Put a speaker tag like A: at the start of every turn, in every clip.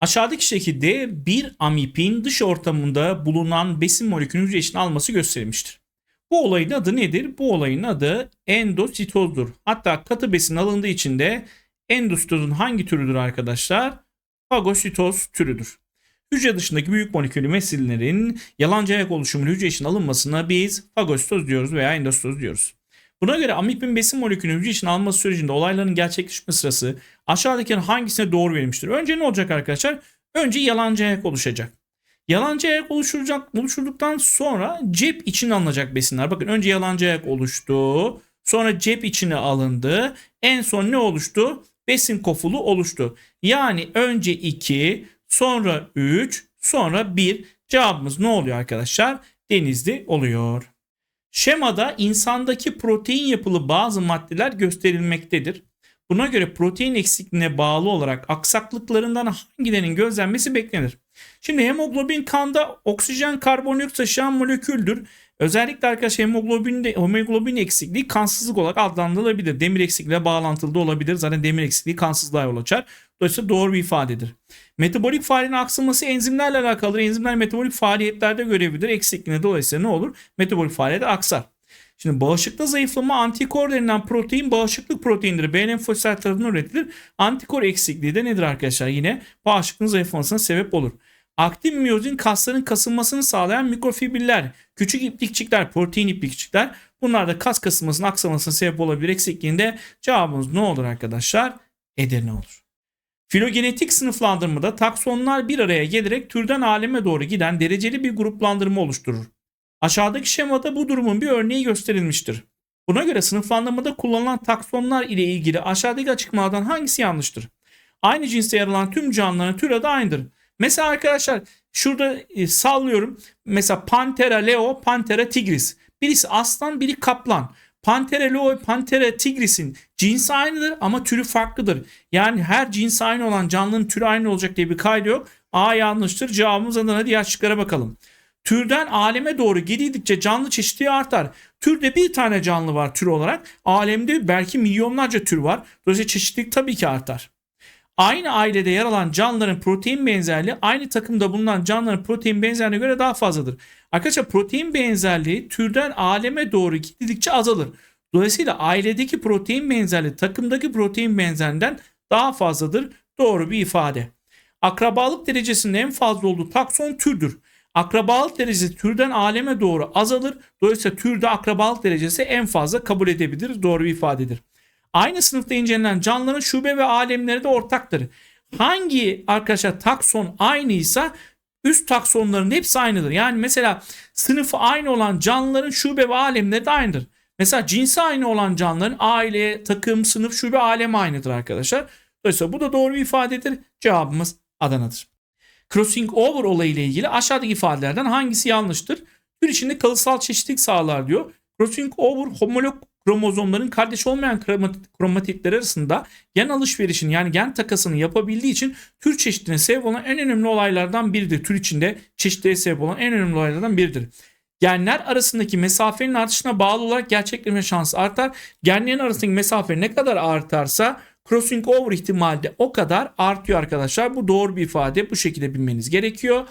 A: Aşağıdaki şekilde bir amipin dış ortamında bulunan besin molekülünün hücre alması gösterilmiştir. Bu olayın adı nedir? Bu olayın adı endositozdur. Hatta katı besin alındığı için de endositozun hangi türüdür arkadaşlar? Fagositoz türüdür. Hücre dışındaki büyük moleküllü mesillerin yalancı ayak oluşumunun hücre içine alınmasına biz fagositoz diyoruz veya endositoz diyoruz. Buna göre amipin besin molekülünün hücre içine alınması sürecinde olayların gerçekleşme sırası aşağıdakilerin hangisine doğru verilmiştir? Önce ne olacak arkadaşlar? Önce yalancı ayak oluşacak. Yalancı ayak oluşturacak, oluşturduktan sonra cep içine alınacak besinler. Bakın önce yalancı ayak oluştu. Sonra cep içine alındı. En son ne oluştu? Besin kofulu oluştu. Yani önce 2, sonra 3, sonra 1. Cevabımız ne oluyor arkadaşlar? Denizli oluyor. Şemada insandaki protein yapılı bazı maddeler gösterilmektedir. Buna göre protein eksikliğine bağlı olarak aksaklıklarından hangilerinin gözlenmesi beklenir? Şimdi hemoglobin kanda oksijen karbondioksit taşıyan moleküldür. Özellikle arkadaşlar hemoglobin, de, hemoglobin eksikliği kansızlık olarak adlandırılabilir. Demir eksikliğe bağlantılı da olabilir. Zaten demir eksikliği kansızlığa yol açar. Dolayısıyla doğru bir ifadedir. Metabolik faaliyetin aksılması enzimlerle alakalıdır. Enzimler metabolik faaliyetlerde görevlidir. Eksikliğine dolayısıyla ne olur? Metabolik faaliyet aksar. Şimdi bağışıklıkta zayıflama antikor denilen protein bağışıklık proteindir. B lenfositler tarafından üretilir. Antikor eksikliği de nedir arkadaşlar? Yine bağışıklığın zayıflamasına sebep olur. Aktin miyozin kasların kasılmasını sağlayan mikrofibiller, küçük iplikçikler, protein iplikçikler bunlar da kas kasılmasının aksamasına sebep olabilir eksikliğinde cevabımız ne olur arkadaşlar? Edirne olur. Filogenetik sınıflandırmada taksonlar bir araya gelerek türden aleme doğru giden dereceli bir gruplandırma oluşturur. Aşağıdaki şemada bu durumun bir örneği gösterilmiştir. Buna göre sınıflandırmada kullanılan taksonlar ile ilgili aşağıdaki açıklamalardan hangisi yanlıştır? Aynı cinste yer alan tüm canlıların tür adı aynıdır. Mesela arkadaşlar şurada e, sallıyorum. Mesela Panthera leo, Panthera tigris. Birisi aslan, biri kaplan. Panthera leo, Panthera tigris'in cinsi aynıdır ama türü farklıdır. Yani her cinsi aynı olan canlının türü aynı olacak diye bir kaydı yok. A yanlıştır. Cevabımız adına diğer şıklara bakalım. Türden aleme doğru gidildikçe canlı çeşitliliği artar. Türde bir tane canlı var tür olarak. Alemde belki milyonlarca tür var. Dolayısıyla çeşitlilik tabii ki artar. Aynı ailede yer alan canlıların protein benzerliği aynı takımda bulunan canlıların protein benzerliğine göre daha fazladır. Arkadaşlar protein benzerliği türden aleme doğru gidildikçe azalır. Dolayısıyla ailedeki protein benzerliği takımdaki protein benzerliğinden daha fazladır. Doğru bir ifade. Akrabalık derecesinin en fazla olduğu takson türdür. Akrabalık derecesi türden aleme doğru azalır. Dolayısıyla türde akrabalık derecesi en fazla kabul edebilir. Doğru bir ifadedir. Aynı sınıfta incelenen canlıların şube ve alemleri de ortaktır. Hangi arkadaşlar takson aynıysa üst taksonların hepsi aynıdır. Yani mesela sınıfı aynı olan canlıların şube ve alemleri de aynıdır. Mesela cinsi aynı olan canlıların aile, takım, sınıf, şube, alem aynıdır arkadaşlar. Dolayısıyla bu da doğru bir ifadedir. Cevabımız Adana'dır. Crossing over olayı ile ilgili aşağıdaki ifadelerden hangisi yanlıştır? Tür içinde kalıtsal çeşitlilik sağlar diyor. Crossing over homolog kromozomların kardeş olmayan kromatitler arasında gen alışverişini yani gen takasını yapabildiği için tür çeşitliliğine sebep olan en önemli olaylardan biridir. Tür içinde çeşitliliğe sebep olan en önemli olaylardan biridir. Genler arasındaki mesafenin artışına bağlı olarak gerçekleşme şansı artar. Genlerin arasındaki mesafe ne kadar artarsa crossing over ihtimali de o kadar artıyor arkadaşlar. Bu doğru bir ifade. Bu şekilde bilmeniz gerekiyor.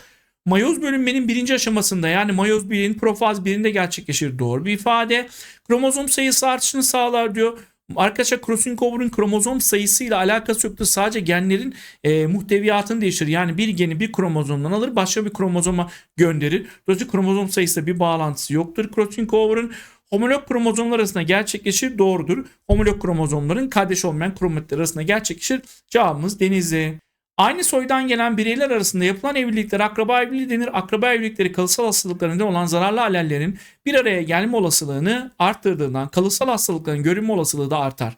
A: Mayoz bölünmenin birinci aşamasında yani mayoz 1'in profaz 1'inde gerçekleşir. Doğru bir ifade. Kromozom sayısı artışını sağlar diyor. Arkadaşlar crossing over'ın kromozom sayısıyla alakası yoktur. Sadece genlerin e, muhteviyatını değiştirir. Yani bir geni bir kromozomdan alır başka bir kromozoma gönderir. Dolayısıyla kromozom sayısıyla bir bağlantısı yoktur. Crossing over'ın homolog kromozomlar arasında gerçekleşir doğrudur. Homolog kromozomların kardeş olmayan kromatitler arasında gerçekleşir. Cevabımız Denizli. Aynı soydan gelen bireyler arasında yapılan evlilikler akraba evliliği denir. Akraba evlilikleri kalıtsal hastalıklarında olan zararlı alellerin bir araya gelme olasılığını arttırdığından kalıtsal hastalıkların görünme olasılığı da artar.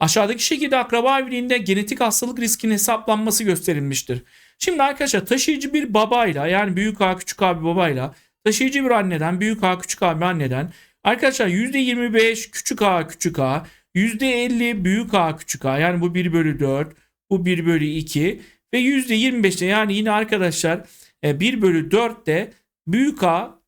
A: Aşağıdaki şekilde akraba evliliğinde genetik hastalık riskinin hesaplanması gösterilmiştir. Şimdi arkadaşlar taşıyıcı bir babayla yani büyük A küçük abi babayla taşıyıcı bir anneden büyük A küçük abi anneden arkadaşlar %25 küçük A küçük A %50 büyük A küçük A yani bu 1 bölü 4 bu 1 bölü 2 ve %25'te yani yine arkadaşlar 1 e, bölü 4'te büyük A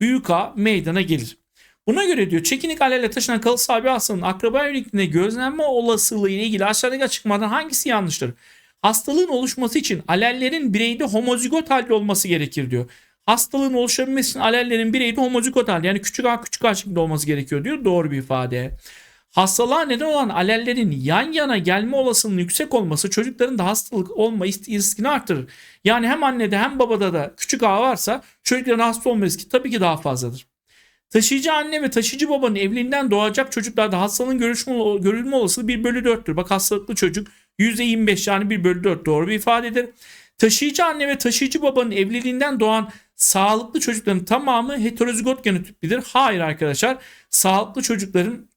A: büyük A meydana gelir. Buna göre diyor çekinik alele taşınan kalıtsal bir hastanın akraba evliliğinde gözlenme olasılığı ile ilgili aşağıdaki açıklamadan hangisi yanlıştır? Hastalığın oluşması için alellerin bireyde homozigot halde olması gerekir diyor. Hastalığın oluşabilmesi için alellerin bireyde homozigot halde yani küçük a küçük a şeklinde olması gerekiyor diyor. Doğru bir ifade. Hastalığa neden olan alellerin yan yana gelme olasılığının yüksek olması çocukların da hastalık olma riskini artırır. Yani hem annede hem babada da küçük a varsa çocukların hasta olma riski tabii ki daha fazladır. Taşıyıcı anne ve taşıyıcı babanın evliliğinden doğacak çocuklarda hastalığın görüşme, görülme olasılığı 1 bölü 4'tür. Bak hastalıklı çocuk %25 yani 1 bölü 4 doğru bir ifadedir. Taşıyıcı anne ve taşıyıcı babanın evliliğinden doğan sağlıklı çocukların tamamı heterozigot genotiplidir. Hayır arkadaşlar sağlıklı çocukların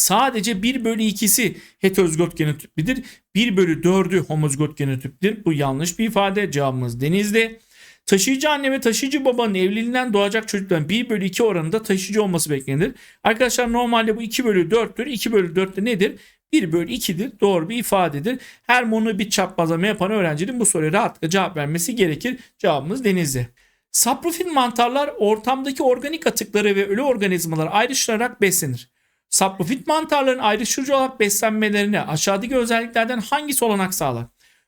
A: sadece 1 bölü 2'si heterozigot genotiplidir. 1 bölü 4'ü homozigot genotiplidir. Bu yanlış bir ifade. Cevabımız denizde. Taşıyıcı anne ve taşıyıcı babanın evliliğinden doğacak çocukların 1 bölü 2 oranında taşıyıcı olması beklenir. Arkadaşlar normalde bu 2 bölü 4'tür. 2 bölü 4 de nedir? 1 bölü 2'dir. Doğru bir ifadedir. Her mono bir çaprazlama yapan öğrencinin bu soruya rahatlıkla cevap vermesi gerekir. Cevabımız denizde. Saprofil mantarlar ortamdaki organik atıkları ve ölü organizmalar ayrıştırarak beslenir. Saprofit mantarların ayrıştırıcı olarak beslenmelerine aşağıdaki özelliklerden hangisi olanak sağlar?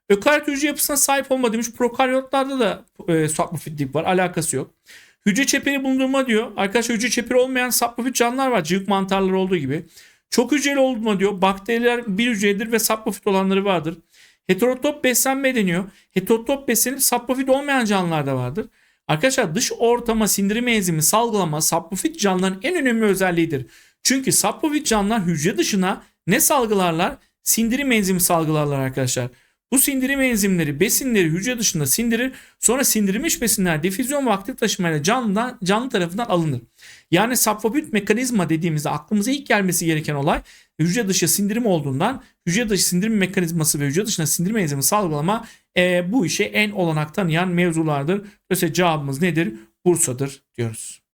A: Ökaryot hücre yapısına sahip olma demiş. Prokaryotlarda da e, saprofitlik var. Alakası yok. Hücre çeperi bulundurma diyor. Arkadaşlar hücre çeperi olmayan saprofit canlılar var. Cıvık mantarlar olduğu gibi. Çok hücreli olma diyor. Bakteriler bir hücredir ve saprofit olanları vardır. Heterotop beslenme deniyor. Heterotop beslenip saprofit olmayan canlılar da vardır. Arkadaşlar dış ortama sindirim enzimi salgılama saprofit canlıların en önemli özelliğidir. Çünkü saprofit canlılar hücre dışına ne salgılarlar? Sindirim enzimi salgılarlar arkadaşlar. Bu sindirim enzimleri besinleri hücre dışında sindirir. Sonra sindirilmiş besinler difüzyon ve aktif taşımayla canlıdan, canlı tarafından alınır. Yani saprofit mekanizma dediğimizde aklımıza ilk gelmesi gereken olay hücre dışı sindirim olduğundan hücre dışı sindirim mekanizması ve hücre dışına sindirim enzimi salgılama e, bu işe en olanak tanıyan mevzulardır. Dolayısıyla cevabımız nedir? Bursa'dır diyoruz.